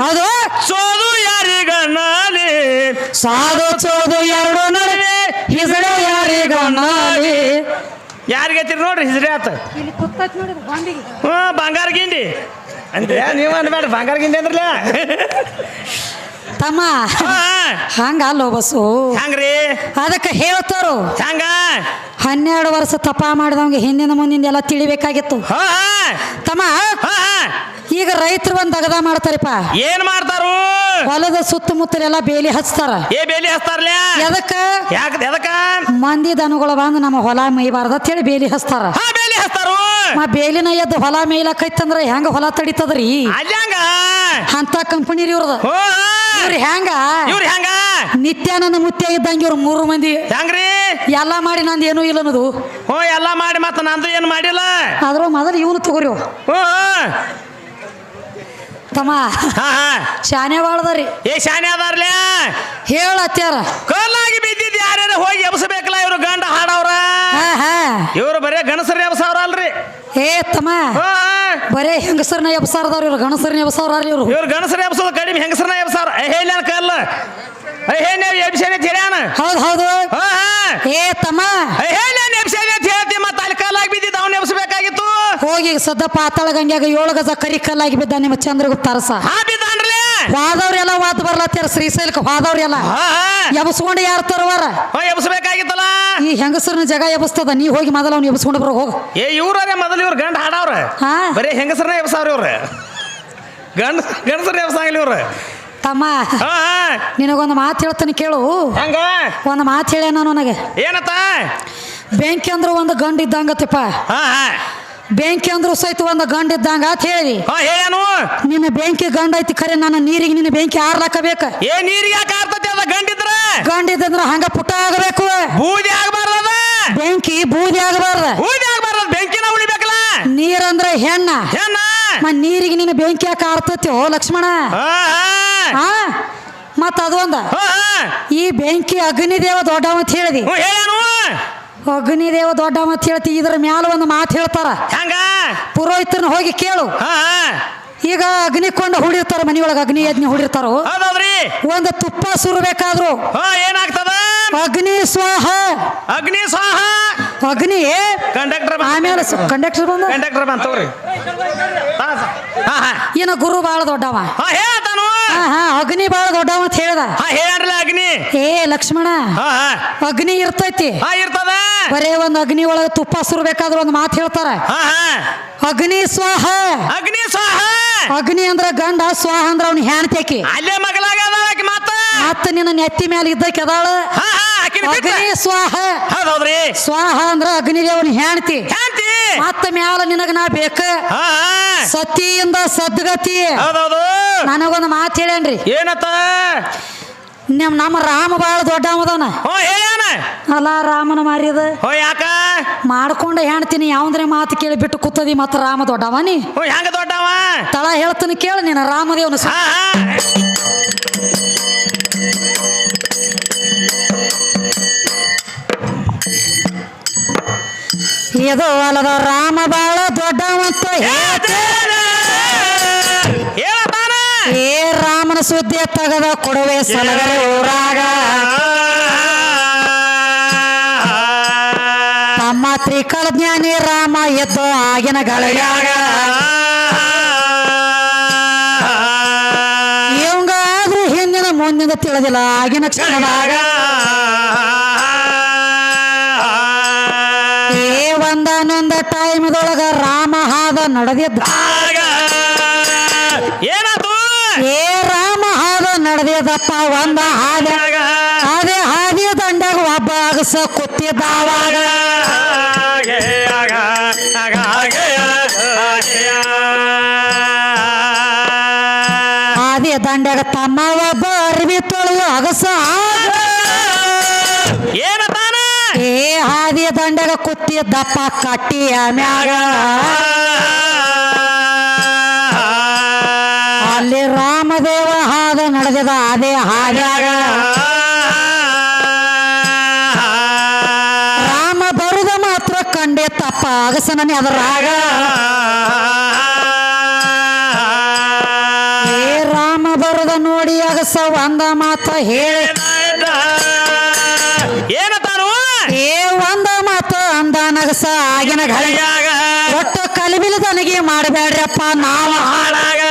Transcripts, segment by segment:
ಹೌದು ಸೋದು ಯಾರಿಗಣ್ಣಾಲಿ ಸಾಧು ಚೋದು ಎರಡು ನಡುವೆ ಹಿಸಡೆ ಯಾರಿಗಣ್ಣಾಲಿ ಯಾರಿಗೆ ಐತಿರಿ ನೋಡ್ರಿ ಹಿಸ್ರಿ ಆತ. ಇಲ್ಲಿ ಕುತ್ತೈತ್ ನೋಡಿದ್ರು ಬಾಂಬಿಗೆ ಹ್ಞೂ ಬಂಗಾರ ಗಿಂಡಿ. ಅಂದ್ರೆ ನೀವು ಅನ್ಬೇಡ ಬಂಗಾರ ಗಿಂಡಿ ಅಂದ್ರಲ್ಲ ತಮ್ಮ. ಅಲ್ಲೋ ಬಸ್ಸು ಹಂಗ್ರಿ? ಅದಕ್ಕೆ ಹೇಳ್ತಾರು. ಹಂಗ? ಹನ್ನೆರಡು ವರ್ಷ ತಪಾ ಮಾಡಿದವಂಗೆ ಹಿಂದಿನ ಮುಂದಿನ ಎಲ್ಲ ತಿಳಿಬೇಕಾಗಿತ್ತು. ತಮ್ಮ ಈಗ ರೈತರು ಒಂದು ಅಗದ ಮಾಡ್ತಾರಪ್ಪ. ಏನ್ ಮಾಡ್ತಾರು? ಹೊಲದ ಸುತ್ತಮುತ್ತಲೆಲ್ಲ ಬೇಲಿ ಹಚ್ತಾರ. ಏ ಬೇಲಿ ಹಚ್ತಾರಲ್ಲ ಎದಕ್ಕ? ಯಾಕ ಎದಕ್ಕ? ಮಂದಿ ದನಗಳು ಬಂದು ನಮ್ಮ ಹೊಲ ಮೈಬಾರ್ದ ಅಂತೇಳಿ ಬೇಲಿ ಹಚ್ತಾರ. ಹಾ ಬೇಲಿ ಹಚ್ತಾರು ಮಾ ಬೇಲಿನ ಎದ್ದು ಹೊಲ ಮೇಯ್ಲಕೈತಂದ್ರ ಹೆಂಗ ಹೊಲ ತಡಿತದ್ರಿ? ಅಲ್ಲಂಗ ಅಂತ ಕಂಪನಿ ಇವ್ರದ. ಇವ್ರ ಹೆಂಗ? ಇವ್ರ ಹೆಂಗ? ನಿತ್ಯಾನಂದ ಮುತ್ಯ ಇದ್ದಂಗೆ ಇವ್ರು ಮೂರು ಮಂದಿ. ಹೆಂಗ್ರಿ? ಎಲ್ಲ ಮಾಡಿ ನಂದು ಏನೂ ಇಲ್ಲ ಅನ್ನೋದು. ಹೋ ಎಲ್ಲ ಮಾಡಿ ಮತ್ತ ನಂದು ಏನು ಮಾಡಿಲ್ಲ? ಆದ್ರೂ ಮೊದಲು ಇವನು ತಗೋರಿ. ತಮ್ಮ ಹಾ ಹಾ. ಶಾನೆ ಬಾಳ್ದರಿ. ಏ ಶಾನೆ ಅದಾರ್ಲ್ಯಾ ಹೇಳತ್ಯಾರ. ಕಲ್ಲಾಗಿ ಬಿದ್ದಿದ್ದು ಯಾರ್ಯಾರ ಹೋಗಿ ಎಬ್ಸಬೇಕಲ್ಲ ಇವ್ರು ಗಂಡ ಹಾಡವ್ರ? ಹಾ ಹಾ ಇವ್ರು ಬರೇ ಗಣಸರಿ ಎಬ್ಸವ್ರ ಅಲ್ರಿ. ಏ ತಮ್ಮ ಹ್ಞೂ ಬರೇ ಹೆಂಗಸರ್ನ ಎಬ್ಸಾರದವ್ರು ಇವ್ರು ಗಣಸರ್ನ ಎಬ್ಸಾವ್ರ ಇವ್ರು. ಇವ್ರು ಗಣಸರಿ ಎಬ್ಸೋದು ಕಡಿಮೆ ಹೆಂಗಸರನ್ನ ಎಬ್ಸವ್ರ. ಹೇಳ ಕಲ್ಲ ಹೇ ನೀವು ಎಬ್ಸೇನೆ ತಿರ್ಯಾನ ಹೌದು ಹೌದು. ಹಾ ಹಾ. ಏ ತಮ್ಮ. ನಾನು ಎಬ್ಸೇನೆ ಅಂತ ಹೇಳ್ತಿ ಮತ್ತೆ ಅಲ್ಲಿ ಕಲ್ಲಾಗಿ ಬಿದ್ದಿದ್ದು ಅವ್ನು ಎಬ್ಸಬೇಕಾಗಿತ್ತು. ಹೋಗಿ ಸದ್ದ ಪಾತಾಳ ಗಂಗ್ಯಾಗ ಏಳು ಗಜ ಕರಿ ಕಲ್ಲಾಗಿ ಬಿದ್ದ ನಿಮ್ಮ ಚಂದ್ರಗುಪ್ತ ಅರಸ. ಹಾ ಬಿದ್ದಾನ್ರಲೇ. ವಾದವ್ರೆಲ್ಲ ವಾದ ಬರ್ಲತ್ತಾರ ಶ್ರೀಶೈಲಕ್ಕೆ ಹೋದವ್ರೆಲ್ಲ ಎಬ್ಸ್ಕೊಂಡು ಯಾರು ತರುವಾರ? ಎಬ್ಸಬೇಕಾಗಿತ್ತಲ್ಲ? ಈ ಹೆಂಗಸರನ್ನ ಜಗ ಎಬ್ಸ್ತದ? ನೀ ಹೋಗಿ ಮೊದಲ ಅವ್ನು ಎಬ್ಸ್ಕೊಂಡು ಬರೋ ಹೋಗು. ಏ ಇವ್ರೇ ಮೊದಲು ಇವ್ರು ಗಂಡ ಹಾಡವ್ರ. ಹಾ. ಬರೀ ಹೆಂಗಸರನ್ನ ಎಬ್ಸಾವ್ರಿ ಇವ್ರು? ಗಂಡ ಗಂಡಸರನ್ನ ಎಬ್ಸಂಗಿಲ್ಲ ಇವ್ರು. ತಮ್ಮ ನಿನಗೊಂದು ಮಾತು ಹೇಳ್ತಾನೆ ಕೇಳು. ಹಂಗ? ಒಂದು ಮಾತು ಹೇಳ್ಯಾನ ನನಗೆ. ಏನತ್ತ? ಬೆಂಕಿ ಅಂದ್ರೆ ಒಂದು ಗಂಡ ಇದ್ದಂಗತ್ತಪ್ಪ. ಬೆಂಕಿ ಅಂದ್ರೂ ಸಹಿತ ಒಂದು ಗಂಡ ಇದ್ದಂಗ ಅಂತ ಹೇಳಿ. ಹಾ ಹೇಳನು ನಿನ್ನ ಬೆಂಕಿ ಗಂಡ ಐತಿ ಖರೆ ನನ್ನ ನೀರಿಗೆ ನಿನ್ನ ಬೆಂಕಿ ಆರ್ ಬೇಕ ಏ ನೀರಿಗೆ ಯಾಕೆ ಆರ್ತತಿ ಅದ ಗಂಡಿದ್ರ ಗಂಡ ಇದ್ದಂದ್ರ ಹಂಗ ಪುಟ್ಟ ಆಗಬೇಕು. ಬೂದಿ ಆಗ್ಬಾರ್ದ ಬೆಂಕಿ ಬೂದಿ ಆಗಬಾರ್ದ. ಬೂದಿ ಆಗ್ಬಾರ್ದ ಬೆಂಕಿನ ಉಳಿಬೇಕಲ್ಲ? ನೀರಂದ್ರೆ ಹೆಣ್ಣ. ಹೆಣ್ಣ? ಮ ನೀರಿಗೆ ನಿನ್ನ ಬೆಂಕಿ ಯಾಕೆ ಆರ್ತತಿ ಓ ಲಕ್ಷ್ಮಣ? ಹಾ ಮತ್ತ ಅದೊಂದ. ಈ ಬೆಂಕಿ ಅಗ್ನಿದೇವ ದೊಡ್ಡವ ಅಂತ ಹೇಳಿದಿ. ಹೇಳನು ಅಗ್ನಿದೇವ ದೊಡ್ಡವ ಅಂತ ಹೇಳ್ತಿ ಇದ್ರ ಮ್ಯಾಲ ಒಂದು ಮಾತು ಹೇಳ್ತಾರ. ಹಂಗ? ಪುರೋಹಿತರನ್ನ ಹೋಗಿ ಕೇಳು. ಈಗ ಅಗ್ನಿ ಕೊಂಡು ಹುಡಿರ್ತಾರ ಮನಿಯೊಳಗೆ ಅಗ್ನಿ ಯಜ್ಞ ಹುಡಿರ್ತಾರೋ? ಒಂದು ತುಪ್ಪ ಸುರಬೇಕಾದ್ರು ಏನಾಗ್ತದ? ಅಗ್ನಿ ಸ್ವಾಹ. ಅಗ್ನಿ ಸ್ವಾಹ. ಅಗ್ನಿ? ಕಂಡಕ್ಟರ್ ಆಮೇಲೆ ಕಂಡಕ್ಟರ್ ಬಂದ? ಕಂಡಕ್ಟರ್ ಬಂತವ್ರಿ ಇನ್ನು ಗುರು ಬಾಳ ದೊಡ್ಡವ. ಅಗ್ನಿ ಬಾಳ ದೊಡ್ಡವ ಅಂತ ಹೇಳ್ದ. ಹಾ ಹೇಳ್ರಲ್ಲ ಅಗ್ನಿ? ಏ ಲಕ್ಷ್ಮಣ ಹಾ ಹಾ. ಅಗ್ನಿ ಇರ್ತೈತಿ. ಹಾ ಇರ್ತದ. ಬರೇ ಒಂದ್ ಅಗ್ನಿ ಒಳಗ ತುಪ್ಪ ಸುರಬೇಕಾದ್ರೆ ಒಂದ್ ಮಾತು ಹೇಳ್ತಾರ. ಹಾ ಹಾ. ಅಗ್ನಿ ಸ್ವಾಹ. ಅಗ್ನಿ ಸ್ವಾಹ. ಅಗ್ನಿ ಅಂದ್ರ ಗಂಡ ಸ್ವಾಹ ಅಂದ್ರ ಅವ್ನ ಹೆಣ್ತೇಕಿ ಅಲ್ಲೇ ಮಗಳಾಗದ ಆಕಿ ಮತ್ತ ಮತ್ತ ನಿನ್ನ ನೆತ್ತಿ ಮೇಲೆ ಇದ್ದಕ್ಕೆ ಅದಾಳ. ಹಾ ಹಾ ಆಕಿನ ಬಿಟ್ಟ. ಅಗ್ನಿ ಸ್ವಾಹ. ಸ್ವಾಹ ಅಂದ್ರ ಅಗ್ನಿದೇವನ ಹೆಣ್ತಿ ಶಾಂತಿ ಮತ್ತ ಮ್ಯಾಲ ನಿನಗ ನಾ ಬೇಕ? ಹಾ ಸತಿಯಿಂದ ಸದ್ಗತಿ. ಹೌದೌದು. ನನಗೊಂದು ಮಾತು ಹೇಳೇನ್ರಿ? ಏನತ್ತ? ನಮ್ ನಮ್ಮ ರಾಮ ಬಾಳ ದೊಡ್ಡ ಅವದವನ ಹೋ ಹೇಳ್ಯಾನ ಅಲ್ಲ ರಾಮನ ಮಾರಿದ ಹೋ ಯಾಕ? ಮಾಡ್ಕೊಂಡ ಹೇಳ್ತೀನಿ ಯಾವಂದ್ರೆ ಮಾತು ಕೇಳಿ ಬಿಟ್ಟು ಕೂತದಿ ಮತ್ತ ರಾಮ ದೊಡ್ಡವ ನೀ? ಹೋ ಹೆಂಗ ದೊಡ್ಡವ? ತಳ ಹೇಳ್ತೀನಿ ಕೇಳ ನೀನ ರಾಮದೇವನ ಸಹ ಹಾ ಹಾ. ಇದು ಅಲ್ಲದ ರಾಮ ಬಾಳ ದೊಡ್ಡ ಮತ್ತು ಹೇಳತಾನ ಏ ರಾಮನ ಸುದ್ದಿ ತಗದ ಕೊಡುವೆ ಸಲಗರೆ ಊರಾಗ ತಮ್ಮ ತ್ರಿಕಳ ಜ್ಞಾನಿ ರಾಮ ಎದ್ದು ಆಗಿನ ಗಳಿಗಾಗ ಇವಂಗಾದ್ರೂ ಹಿಂದಿನ ಮುಂದಿನ ತಿಳಿದಿಲ್ಲ ಆಗಿನ ಕ್ಷಣದಾಗ ಟೈಮ್ದೊಳಗ ರಾಮ ಹಾದ ನಡೆದಿದ್ದ. ಏನಾತು? ಏ ರಾಮ ಹಾದ ನಡೆದಿದ್ದಪ್ಪ ಒಂದ ಹಾದ. ಅದೇ ಹಾದಿಯ ದಂಡಾಗ ಒಬ್ಬ ಅಗಸ ಕೂತಿದ್ದಾವಾಗ ಏ ದಂಡಗ ಕುತ್ತಿಯ ದಪ್ಪ ಕಟ್ಟಿಯ ಮ್ಯಾಗ. ಅಲ್ಲಿ ರಾಮದೇವ ಹಾದ ನಡೆದಿದ ಅದೇ ಹಾದ್ಯಾಗ ರಾಮ ಬರುದ ಮಾತ್ರ ಕಂಡೆ ತಪ್ಪ ಅಗಸನನೆ ಅದರಾಗ ಏ ರಾಮ ಬರುದ ನೋಡಿ ಅಗಸ ಒಂದ ಮಾತ್ರ ಹೇಳಿ. ಏನತಾನು ಏ ಮಾತ ಅಂದ ನಗಸ ಆಗಿನ ಘಳಿಗಾಗ ಒಟ್ಟು ಕಲಿಬಿಲ ತನಗೆ ಮಾಡಬೇಡ್ರಪ್ಪ ನಾವು. ಹಾಳಾಗ.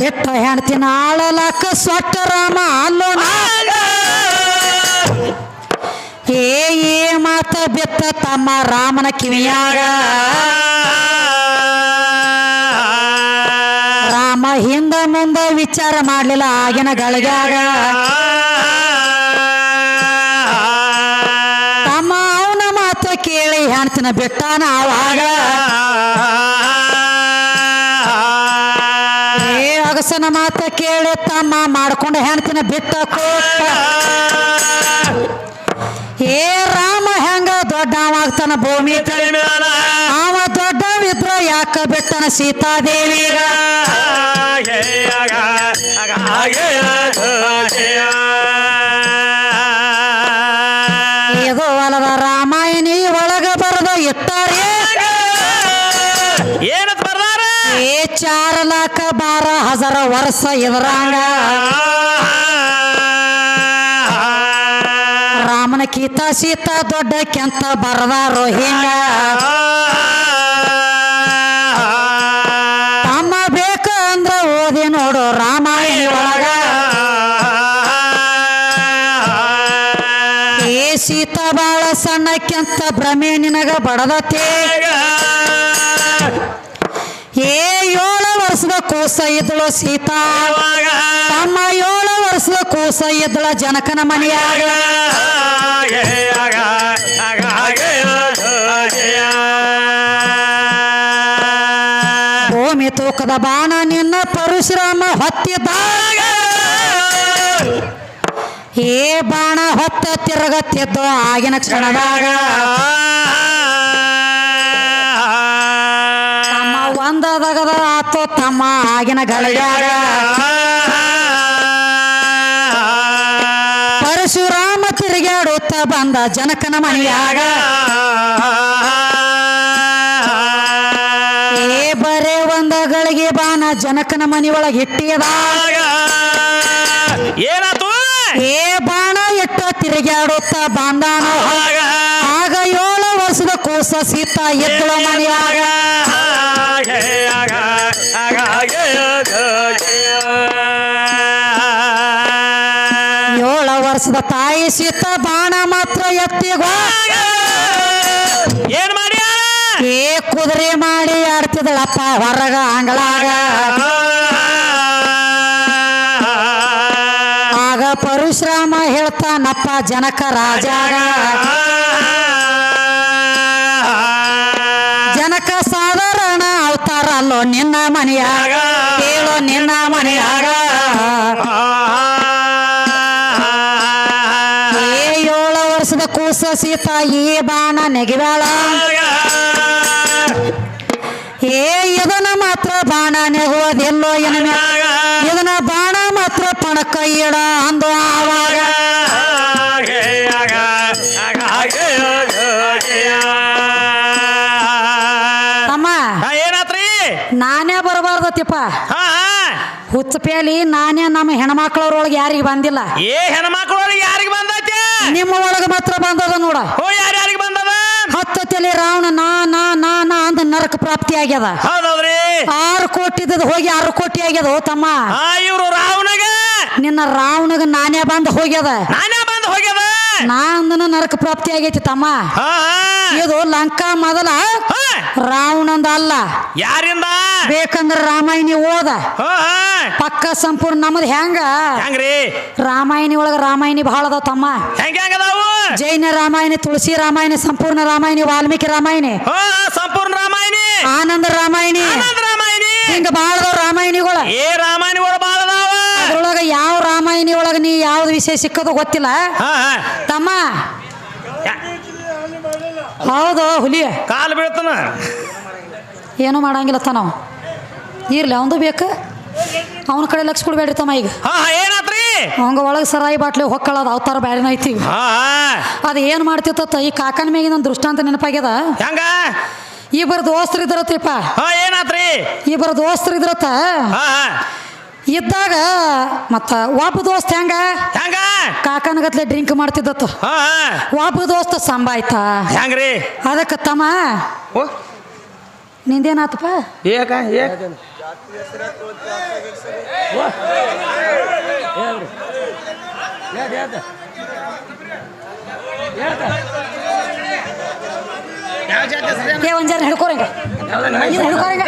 ಬಿಟ್ಟ ಹೆಣ್ತಿನ ಆಳಲಕ್ಕ ಸೊಟ್ಟ ರಾಮ ಅಲ್ಲೋ ಏ ಏ ಮಾತ ಬಿತ್ತ ತಮ್ಮ ರಾಮನ ಕಿವಿಯಾಗ. ಹಿಂದ ಮುಂದ ವಿಚಾರ ಮಾಡ್ಲಿಲ್ಲ ಆಗಿನ ಗಳಿಗಾಗ. ತಮ್ಮ ಅವನ ಮಾತು ಕೇಳಿ ಹೆಣ್ತಿನ ಬಿಟ್ಟಾನ ಅವಾಗ ಏ ಅಗಸನ ಮಾತ ಕೇಳಿ ತಮ್ಮ ಮಾಡ್ಕೊಂಡು ಹೆಣ್ತಿನ ಬಿಟ್ಟ ಕೋಟ ಏ ರಾಮ ಹೆಂಗ ದೊಡ್ಡವಾಗ್ತಾನ ಭೂಮಿ ತಲೆ ಬಿಟ್ಟನ ಸೀತಾದೇವಿಗ. ಇದು ಹೊಲದ ರಾಮಾಯಣಿ ಒಳಗ ಬರದ ಇಟ್ಟಾರೆ ಏನ ಬರ್ದಾರ? ಏ ಚಾರ ಲಾಖ ಬಾರ ಹಜಾರ ವರ್ಷ ಇದ್ರಾಂಗ ರಾಮನ ಕೀತ ಸೀತಾ ದೊಡ್ಡ ಕೆಂತ ಬರದಾರೋ ಹಿಂಗ. ಓದಿ ನೋಡು ರಾಮಾಯಣ ಒಳಗ ಏ ಸೀತಾ ಬಾಳ ಸಣ್ಣ ಕೆಂತ ಭ್ರಮೆ ನಿನಗ ಬಡದತೆ? ಏ ಏಳು ವರ್ಷದ ಕೂಸ ಇದ್ದಳು ಸೀತಾ. ತಮ್ಮ ಏಳು ವರ್ಷದ ಕೂಸ ಇದ್ದಳ ಜನಕನ ಮನೆಯಾಗ. ಭೂಮಿ ತೂಕದ ಬಾಣ ಪರಶುರಾಮ ಹೊತ್ತಿದ್ದಾಗ ಏ ಬಾಣ ಹೊತ್ತ ತಿರುಗತ್ತಿದ್ದು ಆಗಿನ ಕ್ಷಣದಾಗ. ತಮ್ಮ ಒಂದದಗದ ಆತು ತಮ್ಮ ಆಗಿನ ಗಳಿಗಾಗ. ಪರಶುರಾಮ ತಿರುಗಾಡುತ್ತ ಬಂದ ಜನಕನ ಮನೆಯಾಗ. ಜನಕನ ಮನೆಯೊಳಗೆ ಇಟ್ಟಿಯದ ಏನಾತು? ಏ ಬಾಣ ಎಟ್ಟ ತಿರುಗಾಡುತ್ತ ಬಂದಾನ. ಆಗ? ಏಳು ವರ್ಷದ ಕೂಸ ಸೀತಾ ಎತ್ತಳ ಮನೆಯಾಗ. ಏಳು ವರ್ಷದ ತಾಯಿ ಸೀತಾ ಬಾಣ ಮಾತ್ರ ಎತ್ತಿಗೋ. ಏನ್ ಮಾಡ್ಯಾರ ಏ ಕುದುರೆ ಮಾಡಿ ಆಡ್ತಿದಳಪ್ಪ ಹೊರಗ ಅಂಗಳಾಗ. ಆಗ ಪರಶುರಾಮ ಹೇಳ್ತಾನಪ್ಪ, ಜನಕ ರಾಜಾಗ. ಜನಕ ಸಾಧಾರಣ ಅವತಾರ ಅಲ್ಲೋ ನಿನ್ನ ಮನೆಯಾಗ. ಕೇಳೋ ನಿನ್ನ ಮನೆಯಾಗ. ಏಳು ವರ್ಷದ ಕೂಸ ಸೀತಾ ಈ ಬಾಣ ನೆಗಿಬೇಳ ಬಾಣ ನೆಗುವುದಿಲ್ಲೋ ಎನಮೆ ಇದನ್ನ ಬಾಣ ಮಾತ್ರ ಪಣಕ ಇಡ ಅಂದು ಆವಾಗ. ತಮ್ಮ. ಏನಾತ್ರಿ? ನಾನೇ ಬರಬಾರ್ದತಿಪ್ಪ ಹುಚ್ಚಪೇಲಿ ನಾನೇ ನಮ್ಮ ಹೆಣ್ಮಕ್ಳವ್ರೊಳಗೆ ಯಾರಿಗೆ ಬಂದಿಲ್ಲ. ಏ ಹೆಣ್ಮಕ್ಳವ್ರಿಗೆ ಯಾರಿಗೆ ಬಂದೈತೆ? ನಿಮ್ಮ ಒಳಗೆ ಮಾತ್ರ ಬಂದದ ನೋಡ. ಓ ಯಾರ್ಯಾರಿಗೆ ಬಂದದ? ಹತ್ತು ತಲೆ ರಾವಣ ನಾ ನಾ ನಾ ನಾ ಅಂದ ನರಕ ಪ್ರಾಪ್ತಿ ಆಗ್ಯದ ಹೌದೌದ್ರಿ. ಆರು ಕೋಟಿ ಹೋಗಿ ಆರು ಕೋಟಿ ಆಗ್ಯದ ತಮ್ಮ. ಇವರು ಇವ್ರು ರಾವಣಗ. ನಿನ್ನ ರಾವಣಗ ನಾನೇ ಬಂದು ಹೋಗ್ಯದ. ನಾನೇ ಬಂದು ಹೋಗ್ಯದ. ನಾ ಅಂದನ ನರಕ ಪ್ರಾಪ್ತಿ ಆಗೈತಿ ತಮ್ಮ. ಹಾ ಇದು ಲಂಕಾ ಮೊದಲ ರಾವಣಂದ ಅಲ್ಲ. ಯಾರಿಂದ? ಬೇಕಂದ್ರ ರಾಮಾಯಣಿ ಓದ ಪಕ್ಕ ಸಂಪೂರ್ಣ ನಮ್ಮದು ಹೆಂಗ ಹೆಂಗ್ರಿ ರಾಮಾಯಣಿ ಒಳಗ ರಾಮಾಯಣಿ ಬಹಳ ಅದಾವ ತಮ್ಮ. ಹೆಂಗ ಹೆಂಗದಾವು ಜೈನ ರಾಮಾಯಣ ತುಳಸಿ ರಾಮಾಯಣ ಸಂಪೂರ್ಣ ರಾಮಾಯಣಿ ವಾಲ್ಮೀಕಿ ರಾಮಾಯಣಿ. ಸಂಪೂರ್ಣ ರಾಮಾಯಣಿ. ಆನಂದ ರಾಮಾಯಣಿ. ಹಿಂಗ ಬಾಳದವ್ ರಾಮಾಯಣಿಗಳ. ಏ ರಾಮಾಯಣಿಗಳು ಬಾಳದಾವ? ಅದ್ರೊಳಗ ಯಾವ ರಾಮಾಯಣಿ ಒಳಗ ನೀ ಯಾವ್ದು ವಿಷಯ ಸಿಕ್ಕದು ಗೊತ್ತಿಲ್ಲ? ಹಾ ಹಾ. ತಮ್ಮ. ಹೌದು ಹುಲಿ. ಕಾಲು ಬೀಳ್ತಾನ. ಏನು ಮಾಡಂಗಿಲ್ಲ ನಾವು. ಇರ್ಲಿ ಅವಂದು ಬೇಕು. ಅವನ ಕಡೆ ಲಕ್ಷ ಕೊಡ್ಬೇಡ್ರಿ ತಮ್ಮ ಈಗ. ಹಾ ಹಾ ಏನಾತ್ರಿ? ಅವಂಗ ಒಳಗೆ ಸರಾಯಿ ಬಾಟ್ಲಿ ಹೊಕ್ಕಳದ ಅವತಾರ ಬ್ಯಾರಿನ ಐತಿ ಹಾ ಅದು ಏನು ಮಾಡ್ತಿತ್ತ ಈ ಕಾಕನ ಮೇಗಿನ ಒಂದು ದೃಷ್ಟಾಂತ ನೆನಪಾಗ್ಯದ? ಹೆಂಗ? ಇಬ್ಬರು ದೋಸ್ತರು ಇದ್ರತ್ರಿಪ್ಪ ಹಾ ಏನಾತ್ರಿ? ಇಬ್ಬರು ದೋಸ್ತರು ಇದ್ರತ್ತ? ಹಾ ಹಾ. ಇದ್ದಾಗ ಮತ್ತ ಒಬ್ಬ ದೋಸ್ತ ಹೆಂಗ? ಹೆಂಗ? ಕಾಕನಗತ್ಲೆ ಡ್ರಿಂಕ್ ಮಾಡ್ತಿದ್ದತ್ತ. ಹಾ ಹಾ. ಒಬ್ಬ ದೋಸ್ತ ಸಂಬಾಯ್ತ ಹೆಂಗ್ರಿ? ಅದಕ್ಕೆ ತಮ್ಮ ಓ. ನಿಂದೇನಾತಪ್ಪ? ಏಕ ಏಕ ಏ ಒಂದ್ ಜನ ಹಿಡ್ಕೋರಂಗ ಹಿಡ್ಕೋರಂಗ